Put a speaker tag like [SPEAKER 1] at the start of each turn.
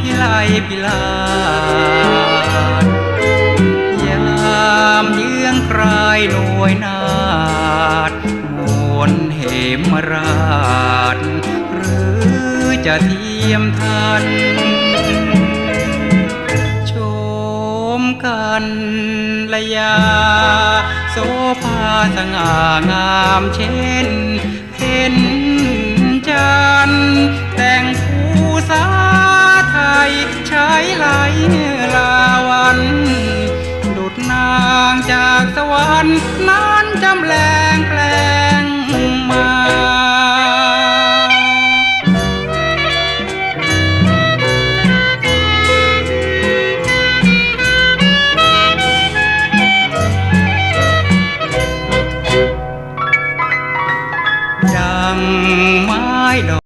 [SPEAKER 1] พิไลพิลายามเยื้องคลายหน่วยนาดมวนเหมราช หรือจะเทียมทันชมกันระยาโซภาสง่างามเช่น จากสวรรค์นั้นจำแรงแปลงมาดังไม้ดอก